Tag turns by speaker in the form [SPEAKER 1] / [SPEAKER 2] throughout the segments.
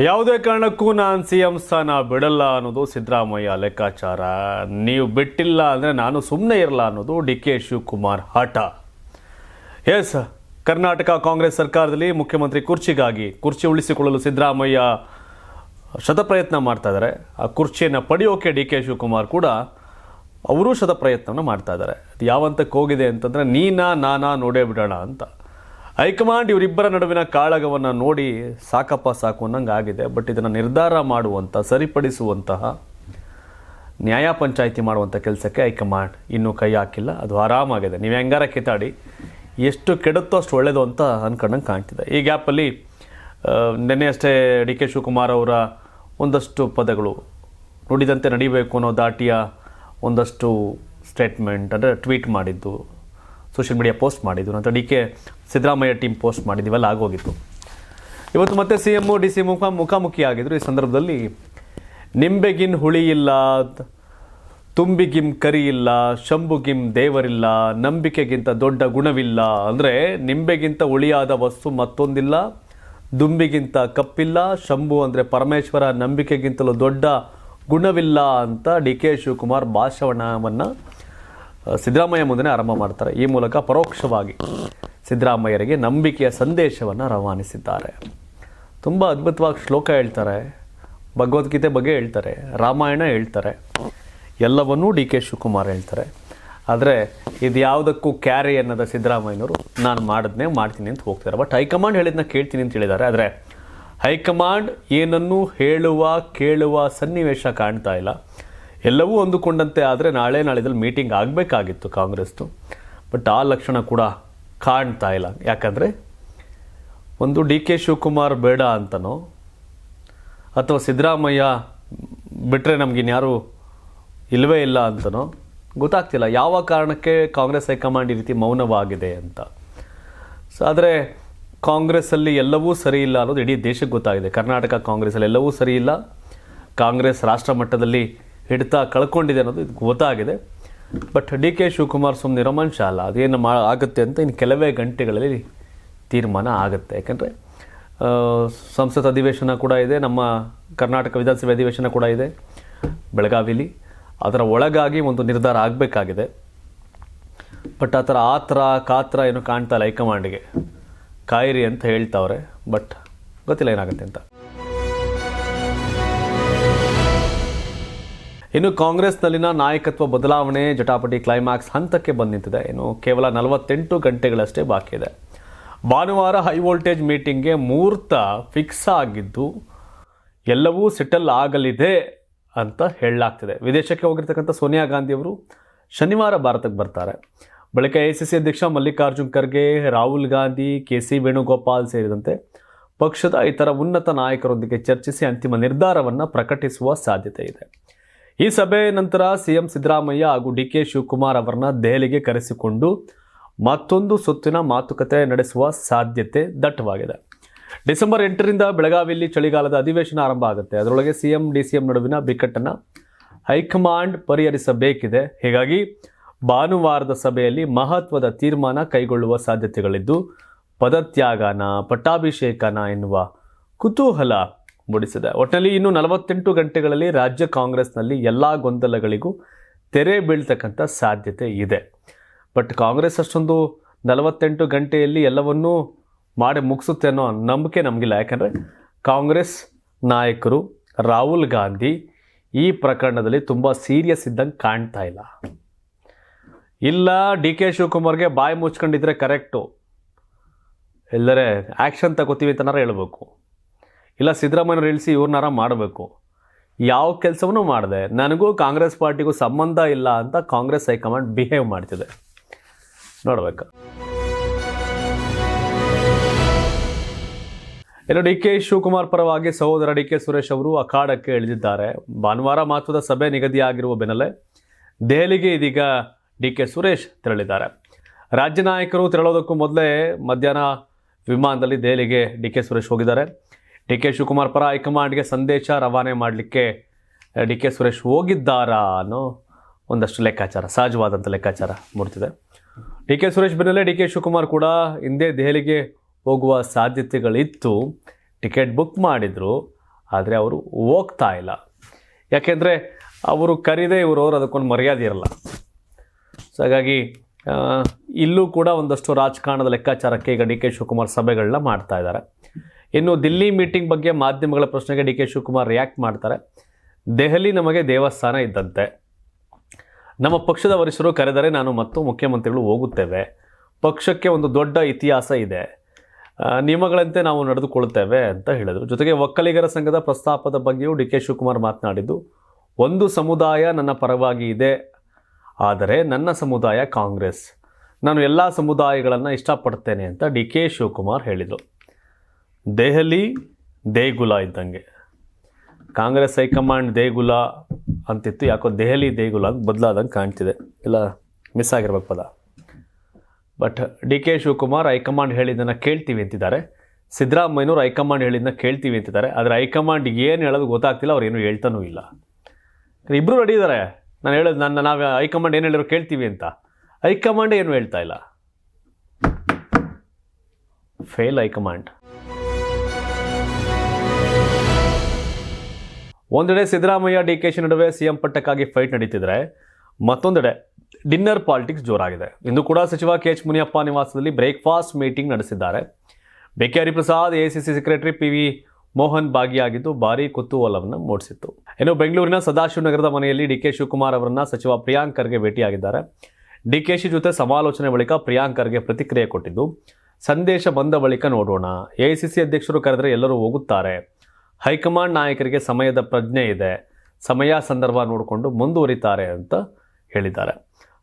[SPEAKER 1] ಯಾವುದೇ ಕಾರಣಕ್ಕೂ ನಾನು ಸಿ ಎಂ ಸ್ಥಾನ ಬಿಡಲ್ಲ ಅನ್ನೋದು ಸಿದ್ದರಾಮಯ್ಯ ಲೆಕ್ಕಾಚಾರ. ನೀವು ಬಿಟ್ಟಿಲ್ಲ ಅಂದರೆ ನಾನು ಸುಮ್ಮನೆ ಇರಲ್ಲ ಅನ್ನೋದು ಡಿ ಕೆ ಶಿವಕುಮಾರ್ ಹಠ. ಎಸ್ ಕರ್ನಾಟಕ ಕಾಂಗ್ರೆಸ್ ಸರ್ಕಾರದಲ್ಲಿ ಮುಖ್ಯಮಂತ್ರಿ ಕುರ್ಚಿಗಾಗಿ ಕುರ್ಚಿ ಉಳಿಸಿಕೊಳ್ಳಲು ಸಿದ್ದರಾಮಯ್ಯ ಶತಪ್ರಯತ್ನ ಮಾಡ್ತಾ ಇದ್ದಾರೆ. ಆ ಕುರ್ಚಿಯನ್ನು ಪಡೆಯೋಕೆ ಡಿ ಕೆ ಶಿವಕುಮಾರ್ ಕೂಡ ಅವರೂ ಶತಪ್ರಯತ್ನವನ್ನು ಮಾಡ್ತಾ ಇದ್ದಾರೆ. ಅದು ಯಾವಂತಕ್ಕೆ ಹೋಗಿದೆ ಅಂತಂದರೆ ನೀನಾ ನಾನಾ ನೋಡೇ ಬಿಡೋಣ ಅಂತ. ಹೈಕಮಾಂಡ್ ಇವರಿಬ್ಬರ ನಡುವಿನ ಕಾಳಗವನ್ನು ನೋಡಿ ಸಾಕಪ್ಪ ಸಾಕು ಅನ್ನಂಗೆ ಆಗಿದೆ ಬಟ್ ಇದನ್ನು ನಿರ್ಧಾರ ಮಾಡುವಂಥ ಸರಿಪಡಿಸುವಂತಹ ನ್ಯಾಯ ಪಂಚಾಯಿತಿ ಮಾಡುವಂಥ ಕೆಲಸಕ್ಕೆ ಹೈಕಮಾಂಡ್ ಇನ್ನೂ ಕೈ ಹಾಕಿಲ್ಲ. ಅದು ಆರಾಮಾಗಿದೆ. ನೀವು ಹೆಂಗಾರ ಕಿತಾಡಿ ಎಷ್ಟು ಕೆಡುತ್ತೋ ಅಷ್ಟು ಒಳ್ಳೆಯದು ಅಂತ ಅನ್ಕೊಂಡಂಗೆ ಕಾಣ್ತಿದೆ. ಈ ಗ್ಯಾಪಲ್ಲಿ ನಿನ್ನೆ ಅಷ್ಟೇ ಡಿ ಕೆ ಶಿವಕುಮಾರ್ ಅವರ ಒಂದಷ್ಟು ಪದಗಳು ನುಡಿದಂತೆ ನಡಿಬೇಕು ಅನ್ನೋ ದಾಟಿಯ ಒಂದಷ್ಟು ಸ್ಟೇಟ್ಮೆಂಟ್ ಅಂದರೆ ಟ್ವೀಟ್ ಮಾಡಿದ್ದು. ಸೋಷಿಯಲ್ ಮೀಡಿಯಾ ಪೋಸ್ಟ್ ಮಾಡಿದ್ದು. ನಂತರ D K Siddaramaiah team post ಮಾಡಿದ್ದು. ಇವೆಲ್ಲ ಆಗೋಗಿತ್ತು. ಇವತ್ತು ಮತ್ತೆ ಸಿ ಎಮ್ಮು ಡಿ ಸಿ ಮುಖ ಮುಖಾಮುಖಿ ಆಗಿದ್ರು. ಈ ಸಂದರ್ಭದಲ್ಲಿ ನಿಂಬೆಗಿನ್ ಹುಳಿ ಇಲ್ಲ ತುಂಬಿಗಿಂ ಕರಿ ಇಲ್ಲ ಶಂಭುಗಿಂ ದೇವರಿಲ್ಲ, ನಂಬಿಕೆಗಿಂತ ದೊಡ್ಡ ಗುಣವಿಲ್ಲ. ಅಂದರೆ ನಿಂಬೆಗಿಂತ ಹುಳಿಯಾದ ವಸ್ತು ಮತ್ತೊಂದಿಲ್ಲ, ದುಂಬಿಗಿಂತ ಕಪ್ಪಿಲ್ಲ, ಶಂಭು ಅಂದರೆ ಪರಮೇಶ್ವರ ನಂಬಿಕೆಗಿಂತಲೂ ದೊಡ್ಡ ಗುಣವಿಲ್ಲ ಅಂತ ಡಿ ಕೆ ಶಿವಕುಮಾರ್ ಭಾಷಣವನ್ನು ಸಿದ್ದರಾಮಯ್ಯ ಮುಂದೆ ಆರಂಭ ಮಾಡ್ತಾರೆ. ಈ ಮೂಲಕ ಪರೋಕ್ಷವಾಗಿ ಸಿದ್ದರಾಮಯ್ಯರಿಗೆ ನಂಬಿಕೆಯ ಸಂದೇಶವನ್ನು ರವಾನಿಸಿದ್ದಾರೆ. ತುಂಬ ಅದ್ಭುತವಾಗಿ ಶ್ಲೋಕ ಹೇಳ್ತಾರೆ. ಭಗವದ್ಗೀತೆ ಬಗ್ಗೆ ಹೇಳ್ತಾರೆ. ರಾಮಾಯಣ ಹೇಳ್ತಾರೆ. ಎಲ್ಲವನ್ನೂ ಡಿ ಕೆ ಶಿವಕುಮಾರ್ ಹೇಳ್ತಾರೆ. ಆದರೆ ಇದು ಯಾವುದಕ್ಕೂ ಕ್ಯಾರಿ ಅನ್ನದ ಸಿದ್ದರಾಮಯ್ಯನವರು, ನಾನು ಮಾಡಿದ್ನೇ ಮಾಡ್ತೀನಿ ಅಂತ ಹೋಗ್ತಾರೆ. ಬಟ್ ಹೈಕಮಾಂಡ್ ಹೇಳಿದ್ನ ಕೇಳ್ತೀನಿ ಅಂತ ಹೇಳಿದ್ದಾರೆ. ಆದರೆ ಹೈಕಮಾಂಡ್ ಏನನ್ನೂ ಹೇಳುವ, ಕೇಳುವ ಸನ್ನಿವೇಶ ಕಾಣ್ತಾ ಇಲ್ಲ. ಎಲ್ಲವೂ ಅಂದುಕೊಂಡಂತೆ ಆದರೆ ನಾಳೆ ನಾಳಿದಲ್ಲಿ ಮೀಟಿಂಗ್ ಆಗಬೇಕಾಗಿತ್ತು ಕಾಂಗ್ರೆಸ್ದು. ಬಟ್ ಆ ಲಕ್ಷಣ ಕೂಡ ಕಾಣ್ತಾ ಇಲ್ಲ. ಯಾಕಂದರೆ ಒಂದು ಡಿ ಕೆ ಶಿವಕುಮಾರ್ ಬೇಡ ಅಂತನೋ, ಅಥವಾ ಸಿದ್ದರಾಮಯ್ಯ ಬಿಟ್ಟರೆ ನಮಗಿನ್ಯಾರು ಇಲ್ಲವೇ ಇಲ್ಲ ಅಂತನೋ, ಗೊತ್ತಾಗ್ತಿಲ್ಲ. ಯಾವ ಕಾರಣಕ್ಕೆ ಕಾಂಗ್ರೆಸ್ ಹೈಕಮಾಂಡ್ ಈ ರೀತಿ ಮೌನವಾಗಿದೆ ಅಂತ. ಸೊ ಆದರೆ ಕಾಂಗ್ರೆಸ್ಸಲ್ಲಿ ಎಲ್ಲವೂ ಸರಿ ಇಲ್ಲ ಅನ್ನೋದು ಇಡೀ ದೇಶಕ್ಕೆ ಗೊತ್ತಾಗಿದೆ. ಕರ್ನಾಟಕ ಕಾಂಗ್ರೆಸ್ಸಲ್ಲಿ ಎಲ್ಲವೂ ಸರಿ ಇಲ್ಲ. ಕಾಂಗ್ರೆಸ್ ರಾಷ್ಟ್ರ ಮಟ್ಟದಲ್ಲಿ ಹಿಡಿತ ಕಳ್ಕೊಂಡಿದೆ ಅನ್ನೋದು ಇದು ಗೊತ್ತಾಗಿದೆ. ಬಟ್ ಡಿ ಕೆ ಶಿವಕುಮಾರ್ ಸುಮ್ಮನೆ ನಿರಮಂಶ ಅಲ್ಲ. ಅದೇನು ಮಾ ಆಗುತ್ತೆ ಅಂತ ಇನ್ನು ಕೆಲವೇ ಗಂಟೆಗಳಲ್ಲಿ ತೀರ್ಮಾನ ಆಗುತ್ತೆ. ಯಾಕೆಂದರೆ ಸಂಸತ್ ಅಧಿವೇಶನ ಕೂಡ ಇದೆ, ನಮ್ಮ ಕರ್ನಾಟಕ ವಿಧಾನಸಭೆ ಅಧಿವೇಶನ ಕೂಡ ಇದೆ, ಬೆಳಗಾವಿಲಿ. ಅದರ ಒಳಗಾಗಿ ಒಂದು ನಿರ್ಧಾರ ಆಗಬೇಕಾಗಿದೆ. ಬಟ್ ಆ ಥರ ಆ ಥರ ಕಾತ್ರ ಏನು ಕಾಣ್ತಾ ಇಲ್ಲ ಹೈಕಮಾಂಡ್ಗೆ. ಕಾಯಿರಿ ಅಂತ ಹೇಳ್ತಾವ್ರೆ. ಬಟ್ ಗೊತ್ತಿಲ್ಲ ಏನಾಗುತ್ತೆ ಅಂತ. ಇನ್ನು ಕಾಂಗ್ರೆಸ್ನಲ್ಲಿನ ನಾಯಕತ್ವ ಬದಲಾವಣೆ ಜಟಾಪಟಿ ಕ್ಲೈಮ್ಯಾಕ್ಸ್ ಹಂತಕ್ಕೆ ಬಂದಿದೆ ನಿಂತಿದೆ ಇನ್ನು ಕೇವಲ ನಲವತ್ತೆಂಟು ಗಂಟೆಗಳಷ್ಟೇ ಬಾಕಿ ಇದೆ. ಭಾನುವಾರ ಹೈ ವೋಲ್ಟೇಜ್ ಮೀಟಿಂಗ್ಗೆ ಮುಹೂರ್ತ ಫಿಕ್ಸ್ ಆಗಿದ್ದು, ಎಲ್ಲವೂ ಸೆಟಲ್ ಆಗಲಿದೆ ಅಂತ ಹೇಳಲಾಗ್ತಿದೆ. ವಿದೇಶಕ್ಕೆ ಹೋಗಿರ್ತಕ್ಕಂಥ ಸೋನಿಯಾ ಗಾಂಧಿ ಅವರು ಶನಿವಾರ ಭಾರತಕ್ಕೆ ಬರ್ತಾರೆ. ಬಳಿಕ ಎ ಸಿ ಸಿ ಅಧ್ಯಕ್ಷ ಮಲ್ಲಿಕಾರ್ಜುನ್ ಖರ್ಗೆ, ರಾಹುಲ್ ಗಾಂಧಿ, ಕೆ ಸಿ ವೇಣುಗೋಪಾಲ್ ಸೇರಿದಂತೆ ಪಕ್ಷದ ಇತರ ಉನ್ನತ ನಾಯಕರೊಂದಿಗೆ ಚರ್ಚಿಸಿ ಅಂತಿಮ ನಿರ್ಧಾರವನ್ನು ಪ್ರಕಟಿಸುವ ಸಾಧ್ಯತೆ ಇದೆ. ಈ ಸಭೆ ನಂತರ ಸಿಎಂ ಸಿದ್ದರಾಮಯ್ಯ ಹಾಗೂ ಡಿ ಕೆ ಶಿವಕುಮಾರ್ ಅವರನ್ನ ದೆಹಲಿಗೆ ಕರೆಸಿಕೊಂಡು ಮತ್ತೊಂದು ಸುತ್ತಿನ ಮಾತುಕತೆ ನಡೆಸುವ ಸಾಧ್ಯತೆ ದಟ್ಟವಾಗಿದೆ. ಡಿಸೆಂಬರ್ ಎಂಟರಿಂದ ಬೆಳಗಾವಿಯಲ್ಲಿ ಚಳಿಗಾಲದ ಅಧಿವೇಶನ ಆರಂಭ ಆಗುತ್ತೆ. ಅದರೊಳಗೆ ಸಿಎಂ ಡಿ ಸಿ ಎಂ ನಡುವಿನ ಬಿಕ್ಕಟ್ಟನ್ನು ಹೈಕಮಾಂಡ್ ಪರಿಹರಿಸಬೇಕಿದೆ. ಹೀಗಾಗಿ ಭಾನುವಾರದ ಸಭೆಯಲ್ಲಿ ಮಹತ್ವದ ತೀರ್ಮಾನ ಕೈಗೊಳ್ಳುವ ಸಾಧ್ಯತೆಗಳಿದ್ದು, ಪದತ್ಯಾಗನ, ಪಟ್ಟಾಭಿಷೇಕನ ಎನ್ನುವ ಕುತೂಹಲ ಮೂಡಿಸಿದೆ. ಒಟ್ಟಿನಲ್ಲಿ ಇನ್ನು ನಲವತ್ತೆಂಟು ಗಂಟೆಗಳಲ್ಲಿ ರಾಜ್ಯ ಕಾಂಗ್ರೆಸ್ನಲ್ಲಿ ಎಲ್ಲ ಗೊಂದಲಗಳಿಗೂ ತೆರೆ ಬೀಳ್ತಕ್ಕಂಥ ಸಾಧ್ಯತೆ ಇದೆ. ಬಟ್ ಕಾಂಗ್ರೆಸ್ ಅಷ್ಟೊಂದು ನಲವತ್ತೆಂಟು ಗಂಟೆಯಲ್ಲಿ ಎಲ್ಲವನ್ನೂ ಮಾಡಿ ಮುಗಿಸುತ್ತೆ ಅನ್ನೋ ನಂಬಿಕೆ ನಮಗಿಲ್ಲ. ಯಾಕಂದರೆ ಕಾಂಗ್ರೆಸ್ ನಾಯಕರು ರಾಹುಲ್ ಗಾಂಧಿ ಈ ಪ್ರಕರಣದಲ್ಲಿ ತುಂಬ ಸೀರಿಯಸ್ ಇದ್ದಂಗೆ ಕಾಣ್ತಾ ಇಲ್ಲ. ಇಲ್ಲ, ಡಿ ಕೆ ಶಿವಕುಮಾರ್ಗೆ ಬಾಯಿ ಮುಚ್ಕೊಂಡಿದ್ರೆ ಕರೆಕ್ಟು. ಎಲ್ಲರೇ ಆ್ಯಕ್ಷನ್ ತಗೋತೀವಿ ಅಂತನಾರು ಹೇಳ್ಬೇಕು. ಇಲ್ಲ ಸಿದ್ದರಾಮಯ್ಯವ್ರು ಇಳಿಸಿ ಇವ್ರನ್ನಾರ ಮಾಡಬೇಕು. ಯಾವ ಕೆಲಸವನ್ನೂ ಮಾಡಿದೆ. ನನಗೂ ಕಾಂಗ್ರೆಸ್ ಪಾರ್ಟಿಗೂ ಸಂಬಂಧ ಇಲ್ಲ ಅಂತ ಕಾಂಗ್ರೆಸ್ ಹೈಕಮಾಂಡ್ ಬಿಹೇವ್ ಮಾಡ್ತಿದೆ. ನೋಡಬೇಕು. ಇನ್ನು ಡಿ ಕೆ ಶಿವಕುಮಾರ್ ಪರವಾಗಿ ಸಹೋದರ ಡಿ ಕೆ ಸುರೇಶ್ ಅವರು ಅಖಾಡಕ್ಕೆ ಇಳಿದಿದ್ದಾರೆ. ಭಾನುವಾರ ಮಹತ್ವದ ಸಭೆ ನಿಗದಿಯಾಗಿರುವ ಬೆನ್ನಲ್ಲೇ ದೆಹಲಿಗೆ ಇದೀಗ ಡಿ ಕೆ ಸುರೇಶ್ ತೆರಳಿದ್ದಾರೆ. ರಾಜ್ಯ ನಾಯಕರು ತೆರಳೋದಕ್ಕೂ ಮೊದಲೇ ಮಧ್ಯಾಹ್ನ ವಿಮಾನದಲ್ಲಿ ದೆಹಲಿಗೆ ಡಿ ಕೆ ಸುರೇಶ್ ಹೋಗಿದ್ದಾರೆ. ಡಿ ಕೆ ಶಿವಕುಮಾರ್ ಪರ ಹೈಕಮಾಂಡ್ಗೆ ಸಂದೇಶ ರವಾನೆ ಮಾಡಲಿಕ್ಕೆ ಡಿ ಕೆ ಸುರೇಶ್ ಹೋಗಿದ್ದಾರಾ ಅನ್ನೋ ಒಂದಷ್ಟು ಲೆಕ್ಕಾಚಾರ ಸಹಜವಾದಂಥ ಲೆಕ್ಕಾಚಾರ ಮೂಡ್ತಿದೆ. ಡಿ ಕೆ ಸುರೇಶ್ ಬೆನ್ನಲ್ಲೇ ಡಿ ಕೆ ಶಿವಕುಮಾರ್ ಕೂಡ ಹಿಂದೆ ದೆಹಲಿಗೆ ಹೋಗುವ ಸಾಧ್ಯತೆಗಳಿತ್ತು. ಟಿಕೆಟ್ ಬುಕ್ ಮಾಡಿದರು, ಆದರೆ ಅವರು ಹೋಗ್ತಾ ಇಲ್ಲ. ಯಾಕೆಂದರೆ ಅವರು ಕರೀದೆ ಇವರು, ಅವರು ಅದಕ್ಕೊಂದು ಮರ್ಯಾದೆ ಇರಲ್ಲ. ಸೊ ಹಾಗಾಗಿ ಇಲ್ಲೂ ಕೂಡ ಒಂದಷ್ಟು ರಾಜಕಾರಣದ ಲೆಕ್ಕಾಚಾರಕ್ಕೆ ಈಗ ಡಿ ಕೆ ಶಿವಕುಮಾರ್ ಸಭೆಗಳನ್ನ ಮಾಡ್ತಾ ಇದ್ದಾರೆ. ಇನ್ನು ದಿಲ್ಲಿ ಮೀಟಿಂಗ್ ಬಗ್ಗೆ ಮಾಧ್ಯಮಗಳ ಪ್ರಶ್ನೆಗೆ ಡಿ ಕೆ ಶಿವಕುಮಾರ್ ರಿಯಾಕ್ಟ್ ಮಾಡ್ತಾರೆ. ದೆಹಲಿ ನಮಗೆ ದೇವಸ್ಥಾನ ಇದ್ದಂತೆ. ನಮ್ಮ ಪಕ್ಷದ ವರಿಷ್ಠರು ಕರೆದರೆ ನಾನು ಮತ್ತು ಮುಖ್ಯಮಂತ್ರಿಗಳು ಹೋಗುತ್ತೇವೆ. ಪಕ್ಷಕ್ಕೆ ಒಂದು ದೊಡ್ಡ ಇತಿಹಾಸ ಇದೆ. ನಿಯಮಗಳಂತೆ ನಾವು ನಡೆದುಕೊಳ್ಳುತ್ತೇವೆ ಅಂತ ಹೇಳಿದರು. ಜೊತೆಗೆ ಒಕ್ಕಲಿಗರ ಸಂಘದ ಪ್ರಸ್ತಾಪದ ಬಗ್ಗೆಯೂ ಡಿ ಕೆ ಶಿವಕುಮಾರ್ ಮಾತನಾಡಿದ್ದು, ಒಂದು ಸಮುದಾಯ ನನ್ನ ಪರವಾಗಿ ಇದೆ, ಆದರೆ ನನ್ನ ಸಮುದಾಯ ಕಾಂಗ್ರೆಸ್. ನಾನು ಎಲ್ಲ ಸಮುದಾಯಗಳನ್ನು ಇಷ್ಟಪಡ್ತೇನೆ ಅಂತ ಡಿ ಕೆ ಶಿವಕುಮಾರ್ ಹೇಳಿದರು. ದೆಹಲಿ, ದೇಗುಲ ಇದ್ದಂಗೆ. ಕಾಂಗ್ರೆಸ್ ಹೈಕಮಾಂಡ್ ದೇಗುಲ ಅಂತಿತ್ತು, ಯಾಕೋ ದೆಹಲಿ ದೇಗುಲ ಅಂತ ಬದಲಾದಂಗೆ ಕಾಣ್ತಿದೆ. ಇಲ್ಲ ಮಿಸ್ ಆಗಿರ್ಬೇಕು ಪದ. But D K Shivakumar high command ಹೇಳಿದ್ದನ್ನು ಕೇಳ್ತೀವಿ ಅಂತಿದ್ದಾರೆ. ಸಿದ್ದರಾಮಯ್ಯನವರು ಹೈಕಮಾಂಡ್ ಹೇಳಿದ್ದನ್ನ ಕೇಳ್ತೀವಿ ಅಂತಿದ್ದಾರೆ. ಆದರೆ ಹೈಕಮಾಂಡ್ ಏನು ಹೇಳೋದು ಗೊತ್ತಾಗ್ತಿಲ್ಲ, ಅವ್ರು ಏನು ಹೇಳ್ತಾನೂ ಇಲ್ಲ. ಇಬ್ಬರು ರೆಡಿ ಇದ್ದಾರೆ ನಾನು ಹೇಳೋದು ನನ್ನ, ನಾವು ಹೈಕಮಾಂಡ್ ಏನು ಹೇಳಿದ್ರು ಕೇಳ್ತೀವಿ ಅಂತ. ಹೈಕಮಾಂಡ್ ಏನು ಹೇಳ್ತಾ ಇಲ್ಲ. Fail high command. ಒಂದೆಡೆ ಸಿದ್ದರಾಮಯ್ಯ ಡಿ ಕೆ ಶಿ ನಡುವೆ ಸಿಎಂ ಪಟ್ಟಕ್ಕಾಗಿ ಫೈಟ್ ನಡೀತಿದ್ರೆ ಮತ್ತೊಂದೆಡೆ ಡಿನ್ನರ್ ಪಾಲಿಟಿಕ್ಸ್ ಜೋರಾಗಿದೆ. ಇಂದು ಕೂಡ ಸಚಿವ ಕೆ ಎಚ್ ಮುನಿಯಪ್ಪ ನಿವಾಸದಲ್ಲಿ ಬ್ರೇಕ್ಫಾಸ್ಟ್ ಮೀಟಿಂಗ್ ನಡೆಸಿದ್ದಾರೆ. B K Hariprasad C secretary P V Mohan ಭಾಗಿಯಾಗಿದ್ದು ಭಾರೀ ಕುತೂಹಲವನ್ನು ಮೂಡಿಸಿತ್ತು. ಇನ್ನು ಬೆಂಗಳೂರಿನ ಸದಾಶಿವನಗರದ ಮನೆಯಲ್ಲಿ ಡಿ ಕೆ ಶಿವಕುಮಾರ್ ಅವರನ್ನ ಸಚಿವ ಪ್ರಿಯಾಂಕ್ ಖರ್ಗೆ ಭೇಟಿಯಾಗಿದ್ದಾರೆ. ಡಿ ಕೆ ಶಿ ಜೊತೆ ಸಮಾಲೋಚನೆ ಬಳಿಕ ಪ್ರಿಯಾಂಕ್ ಖರ್ಗೆ ಪ್ರತಿಕ್ರಿಯೆ ಕೊಟ್ಟಿದ್ದು, ಸಂದೇಶ ಬಂದ ಬಳಿಕ ನೋಡೋಣ. ಎಐಸಿಸಿ ಅಧ್ಯಕ್ಷರು ಕರೆದರೆ ಎಲ್ಲರೂ ಹೋಗುತ್ತಾರೆ. ಹೈಕಮಾಂಡ್ ನಾಯಕರಿಗೆ ಸಮಯದ ಪ್ರಜ್ಞೆ ಇದೆ. ಸಮಯ ಸಂದರ್ಭ ನೋಡಿಕೊಂಡು ಮುಂದುವರಿತಾರೆ ಅಂತ ಹೇಳಿದ್ದಾರೆ.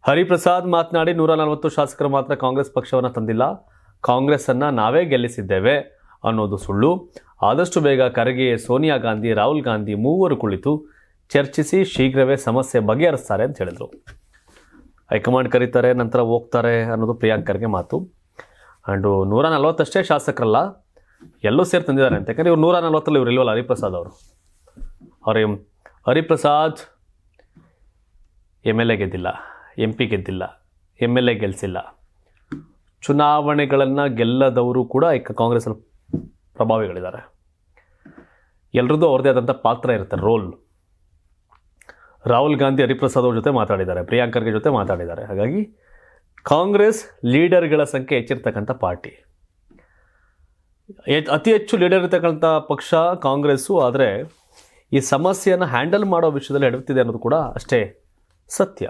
[SPEAKER 1] ಹರಿಪ್ರಸಾದ್ ಮಾತನಾಡಿ ನೂರ ನಲವತ್ತು ಶಾಸಕರು ಮಾತ್ರ ಕಾಂಗ್ರೆಸ್ ಪಕ್ಷವನ್ನು ತಂದಿಲ್ಲ. ಕಾಂಗ್ರೆಸ್ಸನ್ನು ನಾವೇ ಗೆಲ್ಲಿಸಿದ್ದೇವೆ ಅನ್ನೋದು ಸುಳ್ಳು. ಆದಷ್ಟು ಬೇಗ ಖರ್ಗೆ ಸೋನಿಯಾ ಗಾಂಧಿ, ರಾಹುಲ್ ಗಾಂಧಿ ಮೂವರು ಕುಳಿತು ಚರ್ಚಿಸಿ ಶೀಘ್ರವೇ ಸಮಸ್ಯೆ ಬಗೆಹರಿಸ್ತಾರೆ ಅಂತ ಹೇಳಿದರು. ಹೈಕಮಾಂಡ್ ಕರೀತಾರೆ, ನಂತರ ಹೋಗ್ತಾರೆ ಅನ್ನೋದು ಪ್ರಿಯಾಂಕರ್ಗೆ ಮಾತು. ಆ್ಯಂಡು ನೂರ ನಲವತ್ತಷ್ಟೇ ಶಾಸಕರಲ್ಲ ಎಲ್ಲೂ ಸೇರಿ ತಂದಿದ್ದಾರೆ. ಅಂತ ಯಾಕಂದರೆ ಇವ್ರು ನೂರ ನಲ್ವತ್ತರಲ್ಲಿ ಇವ್ರು ಇಲ್ವಲ್ಲ ಹರಿಪ್ರಸಾದ್ ಅವರು. ಅವ್ರ ಹರಿಪ್ರಸಾದ್ ಎಂ ಎಲ್ ಎ ಗೆದ್ದಿಲ್ಲ, ಎಂ ಪಿ ಗೆದ್ದಿಲ್ಲ, ಎಂ ಎಲ್ ಎ ಗೆಲ್ಲಿಸಿಲ್ಲ ಚುನಾವಣೆಗಳನ್ನು ಗೆಲ್ಲದವರು ಕೂಡ ಈಗ ಕಾಂಗ್ರೆಸ್ಸಲ್ಲಿ ಪ್ರಭಾವಿಗಳಿದ್ದಾರೆ. ಎಲ್ರದ್ದು ಅವ್ರದ್ದೇ ಆದಂಥ ಪಾತ್ರ ಇರುತ್ತೆ, ರೋಲ್. ರಾಹುಲ್ ಗಾಂಧಿ ಹರಿಪ್ರಸಾದ್ ಅವ್ರ ಜೊತೆ ಮಾತಾಡಿದ್ದಾರೆ, ಪ್ರಿಯಾಂಕರ್ಗೆ ಜೊತೆ ಮಾತಾಡಿದ್ದಾರೆ. ಹಾಗಾಗಿ ಕಾಂಗ್ರೆಸ್ ಲೀಡರ್ಗಳ ಸಂಖ್ಯೆ ಹೆಚ್ಚಿರ್ತಕ್ಕಂಥ ಪಾರ್ಟಿ. ಅತಿ ಹೆಚ್ಚು ಲೀಡರ್ ಇರ್ತಕ್ಕಂಥ ಪಕ್ಷ ಕಾಂಗ್ರೆಸ್ಸು, ಆದರೆ ಈ ಸಮಸ್ಯೆಯನ್ನು ಹ್ಯಾಂಡಲ್ ಮಾಡೋ ವಿಷಯದಲ್ಲಿ ಹೆಡುತ್ತಿದೆ ಅನ್ನೋದು ಕೂಡ ಅಷ್ಟೇ ಸತ್ಯ.